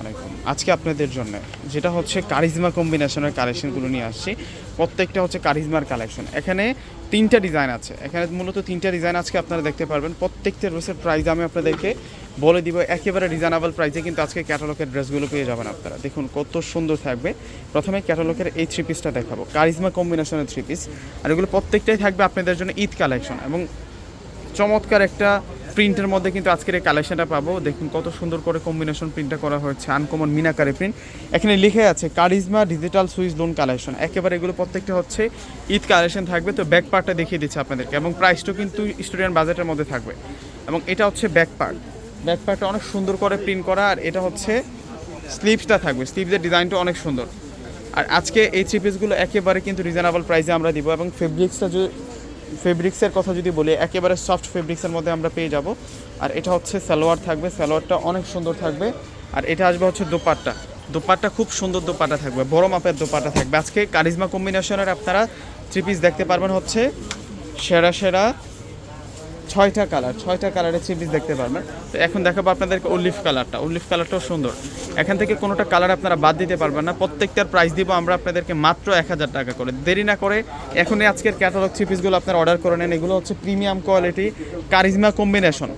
আলাইকুম। আজকে আপনাদের জন্য যেটা হচ্ছে কারিজমা কম্বিনেশনের কালেকশনগুলো নিয়ে আসছি। প্রত্যেকটা হচ্ছে কারিজমার কালেকশন এখানে তিনটা ডিজাইন আছে। এখানে মূলত তিনটা ডিজাইন আজকে আপনারা দেখতে পারবেন। প্রত্যেকটা ড্রেসের প্রাইস আমি আপনাদেরকে বলে দিব। একেবারে রিজনেবল প্রাইসে কিন্তু আজকে ক্যাটালগের ড্রেসগুলো পেয়ে যাবেন আপনারা। দেখুন কত সুন্দর থাকবে। প্রথমে ক্যাটালগের এই থ্রি পিসটা দেখাবো। কারিজমা কম্বিনেশনের থ্রি পিস আর এগুলো প্রত্যেকটাই থাকবে আপনাদের জন্য ঈদ কালেকশন এবং চমৎকার একটা প্রিন্টের মধ্যে কিন্তু আজকের এই কালেকশনটা পাবো। দেখুন কত সুন্দর করে কম্বিনেশন প্রিন্টটা করা হয়েছে আনকমন মিনাকারে প্রিন্ট এখানে লিখে আছে Charizma digital swiss lawn collection একেবারে এগুলো প্রত্যেকটা হচ্ছে ঈদ কালেকশন থাকবে। তো ব্যাক পার্টটা দেখিয়ে দিচ্ছে আপনাদেরকে। এবং প্রাইসটাও কিন্তু স্টুডেন্ট বাজেটের মধ্যে থাকবে। এবং এটা হচ্ছে ব্যাক পার্ট ব্যাক পার্টটা অনেক সুন্দর করে প্রিন্ট করা। আর এটা হচ্ছে স্লিভসটা থাকবে। স্লিভসের ডিজাইনটা অনেক সুন্দর। আর আজকে এই থ্রি পিসগুলো একেবারে কিন্তু রিজনেবল প্রাইসে আমরা দিব। এবং ফেব্রিক্সটা যদি ফেব্রিক্সের কথা যদি বলি, একেবারে সফট ফেব্রিক্সের মধ্যে আমরা পেয়ে যাব। আর এটা হচ্ছে সালোয়ার থাকবে, সালোয়ারটা অনেক সুন্দর থাকবে। আর এটা আসবে হচ্ছে দোপাট্টা। দোপাট্টা খুব সুন্দর দোপাট্টা থাকবে, বড় মাপের দোপাট্টা থাকবে। আজকে কারিজমা কম্বিনেশনের আপনারা থ্রি পিস দেখতে পারবেন হচ্ছে সেরা সেরা ছয়টা কালার ছয়টা কালারের থ্রি পিস দেখতে পারবেন। তো এখন দেখাবো আপনাদেরকে উল্লিফ কালারটা উল্লিফ কালারটাও সুন্দর। এখান থেকে কোনোটা কালার আপনারা বাদ দিতে পারবেন না। প্রত্যেকটার প্রাইস দিব আমরা আপনাদেরকে মাত্র এক হাজার টাকা করে। দেরি না করে এখনই আজকের ক্যাটালগ থ্রি পিসগুলো আপনারা অর্ডার করে নেন। এগুলো হচ্ছে premium quality Charizma combination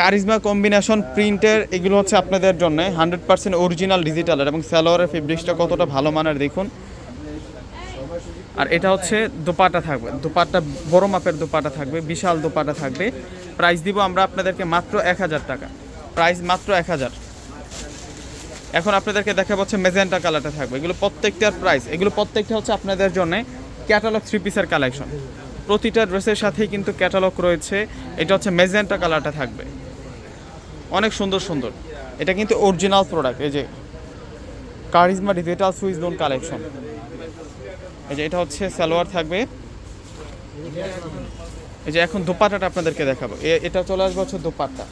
Charizma combination প্রিন্টের এগুলো হচ্ছে আপনাদের জন্য হান্ড্রেড পার্সেন্ট অরিজিনাল ডিজিটালের এবং স্যালোয়ারের ফেব্রিক্সটা কতটা ভালো মানের দেখুন। আর এটা হচ্ছে দোপাটা থাকবে। দোপাটা বড় মাপের দোপাটা থাকবে, বিশাল দোপাটা থাকবে। প্রাইস দিব আমরা আপনাদেরকে মাত্র এক হাজার টাকা। প্রাইস মাত্র এক হাজার। এখন আপনাদেরকে দেখা হচ্ছে মেজেন্টা কালারটা থাকবে। এগুলো প্রত্যেকটার প্রাইস এগুলো প্রত্যেকটা হচ্ছে আপনাদের জন্য ক্যাটালগ থ্রি পিসের কালেকশন প্রতিটা ড্রেসের সাথেই কিন্তু ক্যাটালগ রয়েছে। এটা হচ্ছে মেজেন্টা কালারটা থাকবে। অনেক সুন্দর সুন্দর। এটা কিন্তু অরিজিনাল প্রোডাক্ট এই যে Charizma digital swiss lawn collection এই যে এটা হচ্ছে সালোয়ার থাকবে। এই যে এখন দোপাট্টাটা আপনাদেরকে দেখাবো। এটা চলে আসবে হচ্ছে দোপাট্টা।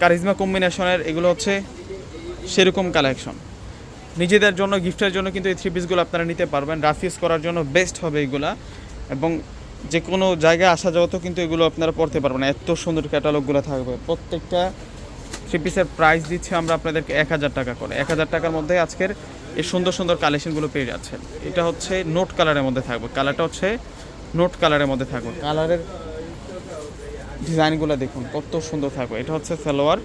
কারিজমা কম্বিনেশনের এগুলো হচ্ছে সেরকম কালেকশন। নিজেদের জন্য, গিফটের জন্য কিন্তু এই থ্রি পিসগুলো আপনারা নিতে পারবেন। রাফিউজ করার জন্য বেস্ট হবে এগুলা। এবং যে কোনো জায়গায় আসা যাওয়া তো কিন্তু এগুলো আপনারা পড়তে পারবেন। এত সুন্দর ক্যাটালগুলো থাকবে। প্রত্যেকটা থ্রি পিসের প্রাইস দিচ্ছি আমরা আপনাদেরকে এক হাজার টাকা করে। এক হাজার টাকার মধ্যে আজকের এই সুন্দর সুন্দর কালেকশনগুলো পেয়ে যাচ্ছেন। এটা হচ্ছে নোট কালারের মধ্যে থাকবে। কালারটা হচ্ছে নোট কালারের মধ্যে থাকবে। কালারের ডিজাইনগুলো দেখুন, কত সুন্দর থাকবে। এটা হচ্ছে সালোয়ার।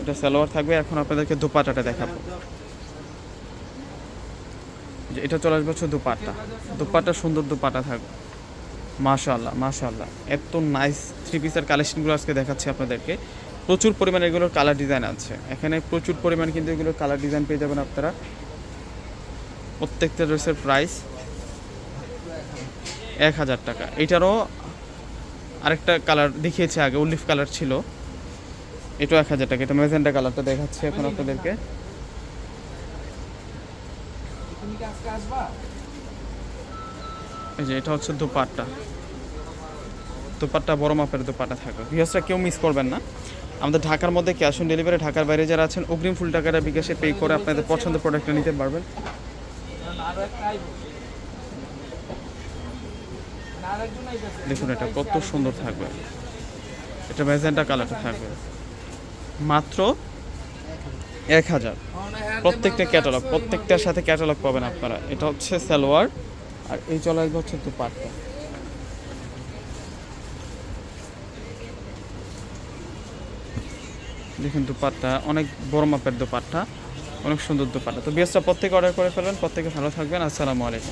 এটা সালোয়ার থাকবে। এখন আপনাদেরকে দুপাটাটা দেখাবো। যে এটা চলে আসবে হচ্ছে দুপাট্টা দুপাট্টা সুন্দর দুপাটা থাকবে। মাশাল্লাহ মাশাল্লাহ এত নাইস থ্রি পিসের কালেকশনগুলো আজকে দেখাচ্ছি আপনাদেরকে। প্রচুর পরিমাণে এগুলোর কালার ডিজাইন আছে। এখানে প্রচুর পরিমাণ কিন্তু এগুলোর কালার ডিজাইন পেয়ে যাবেন আপনারা। প্রত্যেকটা ড্রেসের প্রাইস এক হাজার টাকা। এটারও আরেকটা কালার দেখিয়েছে আগে, উল্লিফ কালার ছিল। এটাও এক হাজার টাকা। এটা মেজেন্টা কালারটা দেখাচ্ছি এখন আপনাদেরকে। এই যে এটা হচ্ছে দুপাটটা। দুপাট্টা বড় মাপের দুপাট্টা থাকবে। ভিউসটা কেউ মিস করবেন না। আমাদের ঢাকার মধ্যে ক্যাশ অন ডেলিভারি ঢাকার বাইরে যারা আছেন, অগ্রিম ফুল টাকাটা বিকাশে পে করে আপনাদের পছন্দের প্রোডাক্টটা নিতে পারবেন। দেখুন এটা কত সুন্দর থাকবে। এটা ম্যাজেন্টা কালারটা থাকবে। মাত্র এক হাজার। প্রত্যেকটা ক্যাটালগ প্রত্যেকটার সাথে ক্যাটালগ পাবেন আপনারা। এটা হচ্ছে সালোয়ার, আর এই চলে আসবে হচ্ছে দুপাট্টা। দেখুন দুপাটা অনেক বড় মাপের দুপাটা অনেক সুন্দর দুপাটা তো বিএসটা প্রত্যেকে অর্ডার করে ফেলবেন, প্রত্যেকে ভালো থাকবেন। আসসালামু আলাইকুম।